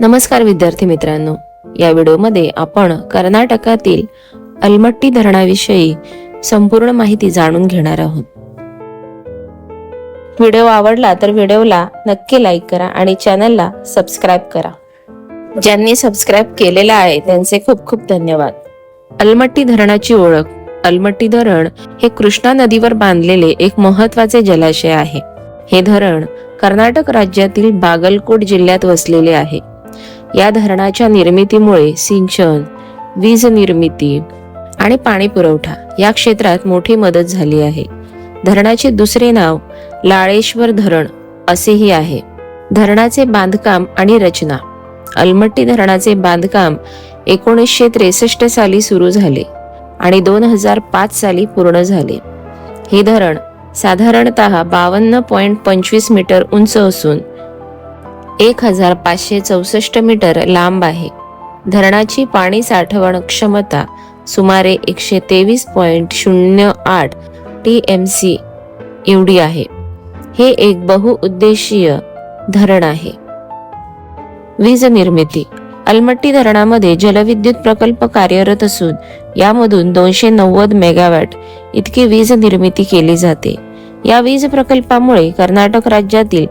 नमस्कार विद्यार्थी मित्रांनो. या व्हिडिओमध्ये आपण कर्नाटकातील अलमट्टी धरणाविषयी संपूर्ण माहिती जाणून घेणार आहोत. व्हिडिओ आवडला तर व्हिडिओला नक्की लाईक करा आणि चॅनलला सबस्क्राईब करा. ज्यांनी सबस्क्राईब केलेला आहे त्यांचे खूप खूप धन्यवाद. अलमट्टी धरणाची ओळख अलमट्टी धरण हे कृष्णा नदीवर बांधलेले एक महत्त्वाचे जलाशय आहे. हे धरण कर्नाटक राज्यातील बागलकोट जिल्ह्यात वसलेले आहे. या धरणाच्या निर्मितीमुळे सिंचन वीज निर्मिती आणि पाणी पुरवठा या क्षेत्रात मोठी मदत झाली आहे. धरणाचे दुसरे नाव लाळेश्वर धरण असेही आहे. धरणाचे बांधकाम आणि रचना. अलमट्टी धरणाचे बांधकाम एकोणीसशे त्रेसष्ट साली सुरू झाले आणि दोन हजार पाच साली पूर्ण झाले. हे धरण साधारणतः बावन्न पॉईंट पंचवीस मीटर उंच असून एक हजार पाचशे चौसष्ट मीटर लांब आहे. धरणाची पाणी साठवण क्षमता सुमारे एकशे तेवीस पॉईंट शून्य आठ टी एम सी एवढी आहे. हे एक बहुउद्देशीय धरण आहे. वीज निर्मिती. अलमट्टी धरणामध्ये जलविद्युत प्रकल्प कार्यरत असून यामधून दोनशे नव्वद मेगावॅट इतकी वीज निर्मिती केली जाते. या वीज प्रकल्पामुळे कर्नाटक राज्यातील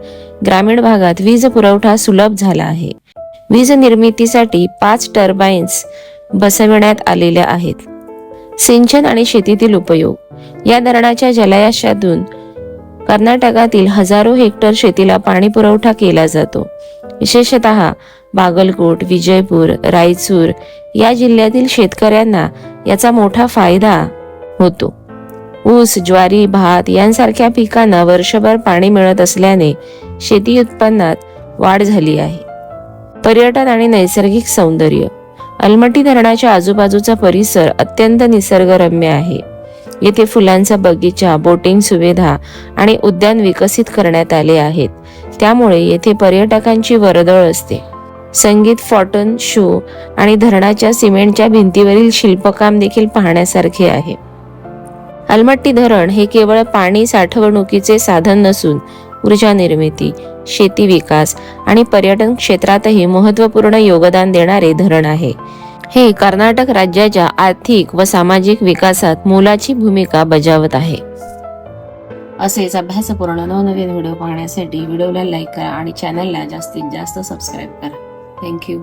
ग्रामीण भागात वीज पुरवठा सुलभ झाला आहे. वीज निर्मितीसाठी पाच टर्बाईन्स बसविण्यात आलेल्या आहेत. सिंचन आणि शेतीतील उपयोग. या धरणाच्या जलाशयातून कर्नाटकातील हजारो हेक्टर शेतीला पाणी पुरवठा केला जातो. विशेषतः बागलकोट विजयपूर रायचूर या जिल्ह्यातील शेतकऱ्यांना याचा मोठा फायदा होतो. ऊस ज्वारी भात यांसारख्या पिकांना वर्षभर पाणी मिळत असल्याने शेती उत्पन्नात वाढ झाली आहे. पर्यटन आणि नैसर्गिक सौंदर्य. अलमटी धरणाच्या आजूबाजूचा परिसर अत्यंत निसर्गरम्य आहे. येथे फुलांचा बगीचा बोटिंग सुविधा आणि उद्यान विकसित करण्यात आले आहेत. त्यामुळे येथे पर्यटकांची वर्दळ असते. संगीत फॉटन शो आणि धरणाच्या सिमेंटच्या भिंतीवरील शिल्पकाम देखील पाहण्यासारखे आहे. अलमट्टी धरण हे केवळ पाणी साठवणुकीचे साधन नसून ऊर्जा निर्मिती शेती विकास आणि पर्यटन क्षेत्रातही महत्त्वपूर्ण योगदान देणारे धरण आहे. हे कर्नाटक राज्याच्या आर्थिक व सामाजिक विकासात मोलाची भूमिका बजावत आहे. असेच अभ्यासपूर्ण नवनवीन व्हिडिओ पाहण्यासाठी व्हिडिओला लाईक करा आणि चॅनलला जास्तीत जास्त सबस्क्राईब करा. थँक्यू.